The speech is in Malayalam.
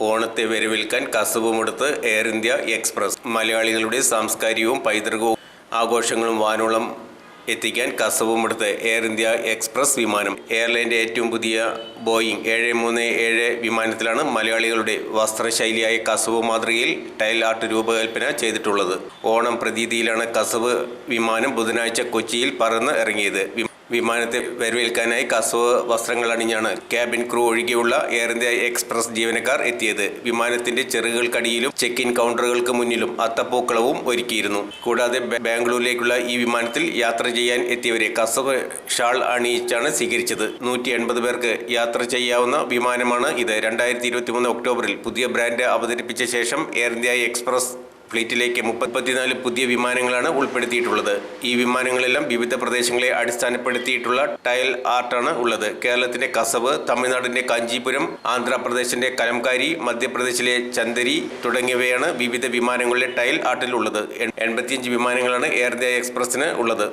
ഓണത്തെ വരവേൽക്കാൻ കസവുമെടുത്ത് എയർ ഇന്ത്യ എക്സ്പ്രസ്. മലയാളികളുടെ സാംസ്കാരികവും പൈതൃകവും ആഘോഷങ്ങളും വാനോളം എത്തിക്കാൻ കസവുമെടുത്ത് എയർ ഇന്ത്യ എക്സ്പ്രസ് വിമാനം. എയർലൈന്റെ ഏറ്റവും പുതിയ ബോയിങ് ഏഴ് മൂന്ന് ഏഴ് വിമാനത്തിലാണ് മലയാളികളുടെ വസ്ത്രശൈലിയായ കസവ് മാതൃകയിൽ ടൈൽ ആർട്ട് രൂപകൽപ്പന ചെയ്തിട്ടുള്ളത്. ഓണം പ്രതീതിയിലാണ് കസവ് വിമാനം ബുധനാഴ്ച കൊച്ചിയിൽ പറന്ന് ഇറങ്ങിയത്. വിമാനത്തെ വരവേൽക്കാനായി കസവ് വസ്ത്രങ്ങൾ അണിഞ്ഞാണ് ക്യാബിൻ ക്രൂ ഒഴികെയുള്ള എയർ ഇന്ത്യ എക്സ്പ്രസ് ജീവനക്കാർ എത്തിയത്. വിമാനത്തിന്റെ ചെറുകൾക്കടിയിലും ചെക്ക് ഇൻ കൗണ്ടറുകൾക്ക് മുന്നിലും അത്തപ്പൂക്കളവും ഒരുക്കിയിരുന്നു. കൂടാതെ ബാംഗ്ലൂരിലേക്കുള്ള ഈ വിമാനത്തിൽ യാത്ര ചെയ്യാൻ എത്തിയവരെ കസവ് ഷാൾ അണിയിച്ചാണ് സ്വീകരിച്ചത്. നൂറ്റി എൺപത് പേർക്ക് യാത്ര ചെയ്യാവുന്ന വിമാനമാണ് ഇത്. രണ്ടായിരത്തി ഒക്ടോബറിൽ പുതിയ ബ്രാൻഡ് അവതരിപ്പിച്ച ശേഷം എയർ ഇന്ത്യ എക്സ്പ്രസ് ഫ്ലീറ്റിലേക്ക് മുപ്പത്തിനാല് പുതിയ വിമാനങ്ങളാണ് ഉൾപ്പെടുത്തിയിട്ടുള്ളത്. ഈ വിമാനങ്ങളെല്ലാം വിവിധ പ്രദേശങ്ങളെ അടിസ്ഥാനപ്പെടുത്തിയിട്ടുള്ള ടയൽ ആർട്ടാണ് ഉള്ളത്. കേരളത്തിന്റെ കസവ് തമിഴ്നാടിന്റെ കാഞ്ചീപുരം ആന്ധ്രാപ്രദേശിന്റെ കലംകാരി മധ്യപ്രദേശിലെ ചന്ദരി തുടങ്ങിയവയാണ് വിവിധ വിമാനങ്ങളിലെ ടയൽ ആർട്ടിലുള്ളത് എൺപത്തിയഞ്ച് വിമാനങ്ങളാണ് എയർ ഇന്ത്യ എക്സ്പ്രസിന് ഉള്ളത്.